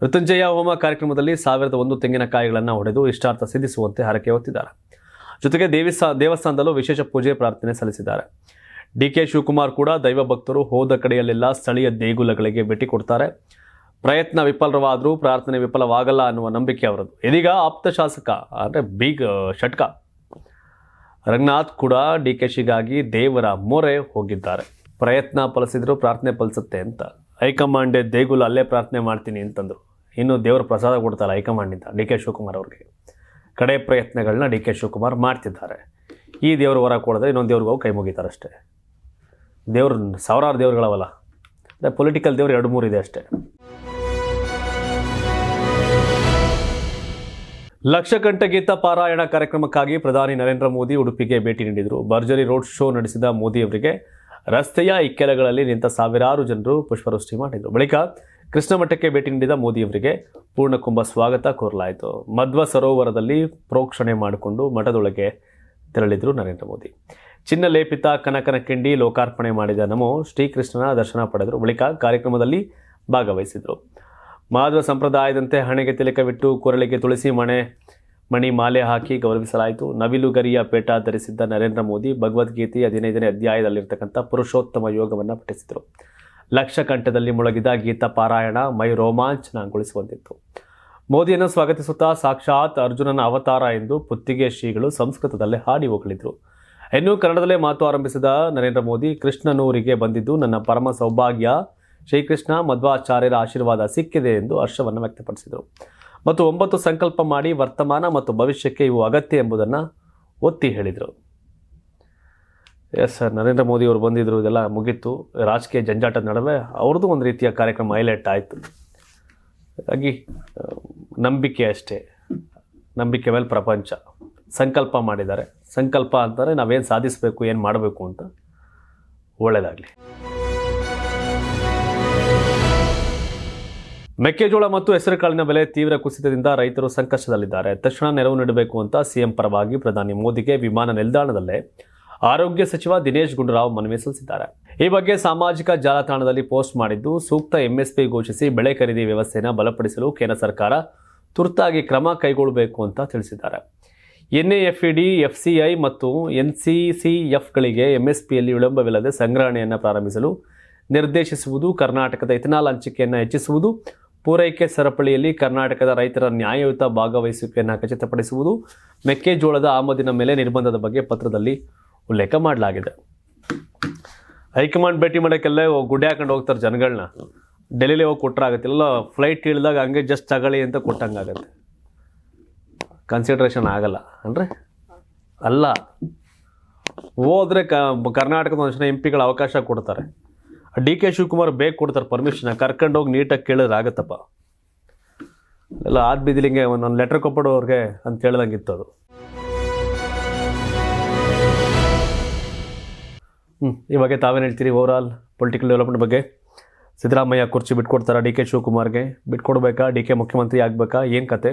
[SPEAKER 1] ಮೃತ್ಯುಂಜಯ ಹೋಮ ಕಾರ್ಯಕ್ರಮದಲ್ಲಿ ಸಾವಿರದ ಒಂದು ತೆಂಗಿನಕಾಯಿಗಳನ್ನು ಹೊಡೆದು ಇಷ್ಟಾರ್ಥ ಸಿದ್ಧಿಸುವಂತೆ ಹರಕೆ ಹೊತ್ತಿದ್ದಾರೆ. ಜೊತೆಗೆ ದೇವಿಸ್ಥ ದೇವಸ್ಥಾನದಲ್ಲೂ ವಿಶೇಷ ಪೂಜೆ ಪ್ರಾರ್ಥನೆ ಸಲ್ಲಿಸಿದ್ದಾರೆ. ಡಿ ಕೆ ಶಿವಕುಮಾರ್ ಕೂಡ ದೈವ ಭಕ್ತರು ಹೋದ ಕಡೆಯಲ್ಲೆಲ್ಲ ಸ್ಥಳೀಯ ದೇಗುಲಗಳಿಗೆ ಭೇಟಿ ಕೊಡ್ತಾರೆ. ಪ್ರಯತ್ನ ವಿಫಲವಾದರೂ ಪ್ರಾರ್ಥನೆ ವಿಫಲವಾಗಲ್ಲ ಅನ್ನುವ ನಂಬಿಕೆ ಅವರದ್ದು. ಇದೀಗ ಆಪ್ತ ಶಾಸಕ, ಅಂದರೆ ಬೀಗ್, ಷಟ್ಕ ರಂಗನಾಥ್ ಕೂಡ ಡಿ ಕೆ ಶಿಗಾಗಿ ದೇವರ ಮೊರೆ ಹೋಗಿದ್ದಾರೆ. ಪ್ರಯತ್ನ ಫಲಿಸಿದ್ರು ಪ್ರಾರ್ಥನೆ ಫಲಿಸುತ್ತೆ ಅಂತ. ಹೈಕಮಾಂಡ್ ದೇಗುಲ ಅಲ್ಲೇ ಪ್ರಾರ್ಥನೆ ಮಾಡ್ತೀನಿ ಅಂತಂದರು. ಇನ್ನು ದೇವರ ಪ್ರಸಾದ ಕೊಡ್ತಾರೆ ಹೈಕಮಾಂಡಿಂದ ಡಿ ಕೆ ಶಿವಕುಮಾರ್ ಅವ್ರಿಗೆ. ಕಡೆ ಪ್ರಯತ್ನಗಳನ್ನ ಡಿ ಕೆ ಶಿವಕುಮಾರ್ ಮಾಡ್ತಿದ್ದಾರೆ. ಈ ದೇವ್ರ ಹೊರ ಕೊಡಿದ್ರೆ ಇನ್ನೊಂದು ದೇವ್ರಿಗೆ ಹೋಗಿ ಕೈ ಮುಗಿತಾರೆ ಅಷ್ಟೇ ದೇವ್ರ ಸಾವಿರಾರು ದೇವ್ರುಗಳವಲ್ಲ. ಅದೇ ಪೊಲಿಟಿಕಲ್ ದೇವ್ರು ಎರಡು ಮೂರು ಇದೆ ಅಷ್ಟೇ. ಲಕ್ಷಕಂಠ ಗೀತ ಪಾರಾಯಣ ಕಾರ್ಯಕ್ರಮಕ್ಕಾಗಿ ಪ್ರಧಾನಿ ನರೇಂದ್ರ ಮೋದಿ ಉಡುಪಿಗೆ ಭೇಟಿ ನೀಡಿದರು. ಭರ್ಜರಿ ರೋಡ್ ಶೋ ನಡೆಸಿದ ಮೋದಿ ಅವರಿಗೆ ರಸ್ತೆಯ ಇಕ್ಕೆಲಗಳಲ್ಲಿ ನಿಂತ ಸಾವಿರಾರು ಜನರು ಪುಷ್ಪವೃಷ್ಟಿ ಮಾಡಿದರು. ಬಳಿಕ ಕೃಷ್ಣ ಮಠಕ್ಕೆ ಭೇಟಿ ನೀಡಿದ ಮೋದಿ ಮೋದಿಯವರಿಗೆ ಪೂರ್ಣಕುಂಭ ಸ್ವಾಗತ ಕೋರಲಾಯಿತು. ಮಧ್ವ ಸರೋವರದಲ್ಲಿ ಪ್ರೋಕ್ಷಣೆ ಮಾಡಿಕೊಂಡು ಮಠದೊಳಗೆ ತೆರಳಿದರು ನರೇಂದ್ರ ಮೋದಿ. ಚಿನ್ನ ಲೇಪಿತ ಕನಕನ ಕಿಂಡಿ ಲೋಕಾರ್ಪಣೆ ಮಾಡಿದ ನಮೋ ಶ್ರೀಕೃಷ್ಣನ ದರ್ಶನ ಪಡೆದರು. ಬಳಿಕ ಕಾರ್ಯಕ್ರಮದಲ್ಲಿ ಭಾಗವಹಿಸಿದರು. ಮಾಧ್ವ ಸಂಪ್ರದಾಯದಂತೆ ಹಣೆಗೆ ತಿಲಕವಿಟ್ಟು ಕೊರಳಿಗೆ ತುಳಸಿ ಮಣೆ, ಮಣಿ ಮಾಲೆ ಹಾಕಿ ಗೌರವಿಸಲಾಯಿತು. ನವಿಲುಗರಿಯ ಪೇಟ ಧರಿಸಿದ್ದ ನರೇಂದ್ರ ಮೋದಿ ಭಗವದ್ಗೀತೆ ಹದಿನೈದನೇ ಅಧ್ಯಾಯದಲ್ಲಿರ್ತಕ್ಕಂಥ ಪುರುಷೋತ್ತಮ ಯೋಗವನ್ನು ಪಠಿಸಿದರು. ಲಕ್ಷ ಕಂಠದಲ್ಲಿ ಮುಳುಗಿದ ಗೀತಾ ಪಾರಾಯಣ ಮೈ ರೋಮಾಂಚನಗೊಳಿಸುವಂತಿತ್ತು ಮೋದಿಯನ್ನು ಸ್ವಾಗತಿಸುತ್ತಾ ಸಾಕ್ಷಾತ್ ಅರ್ಜುನನ ಅವತಾರ ಎಂದು ಪುತ್ತಿಗೆ ಶ್ರೀಗಳು ಸಂಸ್ಕೃತದಲ್ಲೇ ಹಾಡಿ ಹೋಗಲಿದ್ರು ಇನ್ನೂ ಕನ್ನಡದಲ್ಲೇ ಮಾತು ಆರಂಭಿಸಿದ ನರೇಂದ್ರ ಮೋದಿ, ಕೃಷ್ಣನೂರಿಗೆ ಬಂದಿದ್ದು ನನ್ನ ಪರಮ ಸೌಭಾಗ್ಯ. ಶ್ರೀಕೃಷ್ಣ ಮಧ್ವಾಚಾರ್ಯರ ಆಶೀರ್ವಾದ ಸಿಕ್ಕಿದೆ ಎಂದು ಹರ್ಷವನ್ನು ವ್ಯಕ್ತಪಡಿಸಿದರು. ಮತ್ತು ಒಂಬತ್ತು ಸಂಕಲ್ಪ ಮಾಡಿ ವರ್ತಮಾನ ಮತ್ತು ಭವಿಷ್ಯಕ್ಕೆ ಇವು ಅಗತ್ಯ ಎಂಬುದನ್ನು ಒತ್ತಿ ಹೇಳಿದರು. ಎಸ್ ಸರ್, ನರೇಂದ್ರ ಮೋದಿ ಅವರು ಬಂದಿದ್ದರು ಇದೆಲ್ಲ ಮುಗೀತು. ರಾಜಕೀಯ ಜಂಜಾಟದ ನಡುವೆ ಅವ್ರದ್ದು ಒಂದು ರೀತಿಯ ಕಾರ್ಯಕ್ರಮ ಹೈಲೈಟ್ ಆಯಿತು. ಹಾಗಾಗಿ ನಂಬಿಕೆ ಅಷ್ಟೇ. ನಂಬಿಕೆ ಮೇಲೆ ಪ್ರಪಂಚ. ಸಂಕಲ್ಪ ಮಾಡಿದ್ದಾರೆ. ಸಂಕಲ್ಪ ಅಂತಾರೆ ನಾವೇನು ಸಾಧಿಸಬೇಕು, ಏನು ಮಾಡಬೇಕು ಅಂತ ಒಳ್ಳೆಯದಾಗಲಿ ಮೆಕ್ಕೆಜೋಳ ಮತ್ತು ಹೆಸರುಕಾಳಿನ ಬೆಲೆ ತೀವ್ರ ಕುಸಿತದಿಂದ ರೈತರು ಸಂಕಷ್ಟದಲ್ಲಿದ್ದಾರೆ. ತಕ್ಷಣ ನೆರವು ನೀಡಬೇಕು ಅಂತ ಸಿಎಂ ಪರವಾಗಿ ಪ್ರಧಾನಿ ಮೋದಿಗೆ ವಿಮಾನ ನಿಲ್ದಾಣದಲ್ಲೇ ಆರೋಗ್ಯ ಸಚಿವ ದಿನೇಶ್ ಗುಂಡೂರಾವ್ ಮನವಿ ಸಲ್ಲಿಸಿದ್ದಾರೆ. ಈ ಬಗ್ಗೆ ಸಾಮಾಜಿಕ ಜಾಲತಾಣದಲ್ಲಿ ಪೋಸ್ಟ್ ಮಾಡಿದ್ದು, ಸೂಕ್ತ ಎಂಎಸ್ಪಿ ಘೋಷಿಸಿ ಬೆಳೆ ಖರೀದಿ ವ್ಯವಸ್ಥೆಯನ್ನು ಬಲಪಡಿಸಲು ಕೇಂದ್ರ ಸರ್ಕಾರ ತುರ್ತಾಗಿ ಕ್ರಮ ಕೈಗೊಳ್ಳಬೇಕು ಅಂತ ತಿಳಿಸಿದ್ದಾರೆ. ಎನ್ಎಎಫ್ಇಡಿ, ಎಫ್ಸಿಐ ಮತ್ತು ಎನ್ಸಿಸಿಎಫ್ಗಳಿಗೆ ಎಂಎಸ್ಪಿಯಲ್ಲಿ ವಿಳಂಬವಿಲ್ಲದೆ ಸಂಗ್ರಹಣೆಯನ್ನು ಪ್ರಾರಂಭಿಸಲು ನಿರ್ದೇಶಿಸುವುದು, ಕರ್ನಾಟಕದ ಇಥನಾಲ್ ಹಂಚಿಕೆಯನ್ನು ಹೆಚ್ಚಿಸುವುದು ಪೂರೈಕೆ ಸರಪಳಿಯಲ್ಲಿ ಕರ್ನಾಟಕದ ರೈತರ ನ್ಯಾಯಯುತ ಭಾಗವಹಿಸುವಿಕೆಯನ್ನು ಖಚಿತಪಡಿಸುವುದು, ಮೆಕ್ಕೆಜೋಳದ ಆಮದಿನ ಮೇಲೆ ನಿರ್ಬಂಧದ ಬಗ್ಗೆ ಪತ್ರದಲ್ಲಿ ಉಲ್ಲೇಖ ಮಾಡಲಾಗಿದೆ. ಹೈಕಮಾಂಡ್ ಭೇಟಿ ಮಾಡೋಕ್ಕೆಲ್ಲ ಗುಡ್ಡೆ ಹಾಕೊಂಡು ಹೋಗ್ತಾರೆ ಜನಗಳನ್ನ ಡೆಲ್ಲಿಲಿ ಹೋಗಿ ಕೊಟ್ಟರೆ ಇಲ್ಲ ಫ್ಲೈಟ್ ಇಳಿದಾಗ ಹಂಗೆ ಜಸ್ಟ್ ತಗೊಳ್ಳಿ ಅಂತ ಕೊಟ್ಟಂಗಾಗತ್ತೆ ಕನ್ಸಿಡ್ರೇಷನ್ ಆಗಲ್ಲ ಅಂದರೆ ಅಲ್ಲ, ಹೋದರೆ ಕ ಕರ್ನಾಟಕದ ಒಂದಷ್ಟು ಎಂ ಪಿಗಳ ಅವಕಾಶ ಕೊಡ್ತಾರೆ. ಡಿ ಕೆ ಶಿವಕುಮಾರ್ ಬೇಗ ಕೊಡ್ತಾರೆ ಪರ್ಮಿಷನ್ ಕರ್ಕೊಂಡೋಗಿ ನೀಟಾಗಿ ಕೇಳಿದ್ರೆ ಆಗತ್ತಪ್ಪ. ಎಲ್ಲ ಆದ ಬಿದ್ದಿಲಿಂಗೆ ಒಂದೊಂದು ಲೆಟ್ರ್ ಕೊಪ್ಪಡೋರಿಗೆ ಅವ್ರಿಗೆ ಅಂತ ಹೇಳ್ದಂಗಿತ್ತು ಅದು. ಹ್ಞೂ ಬಗ್ಗೆ ತಾವೇನು ಹೇಳ್ತೀರಿ ಓವರಾಲ್ ಪೊಲಿಟಿಕಲ್ ಡೆವಲಪ್ಮೆಂಟ್ ಬಗ್ಗೆ? ಸಿದ್ದರಾಮಯ್ಯ ಕುರ್ಚಿ ಬಿಟ್ಕೊಡ್ತಾರಾ ಡಿ ಕೆ ಶಿವಕುಮಾರ್ಗೆ? ಬಿಟ್ಕೊಡ್ಬೇಕಾ? ಡಿ ಕೆ ಮುಖ್ಯಮಂತ್ರಿ ಆಗಬೇಕಾ? ಏನು ಕತೆ?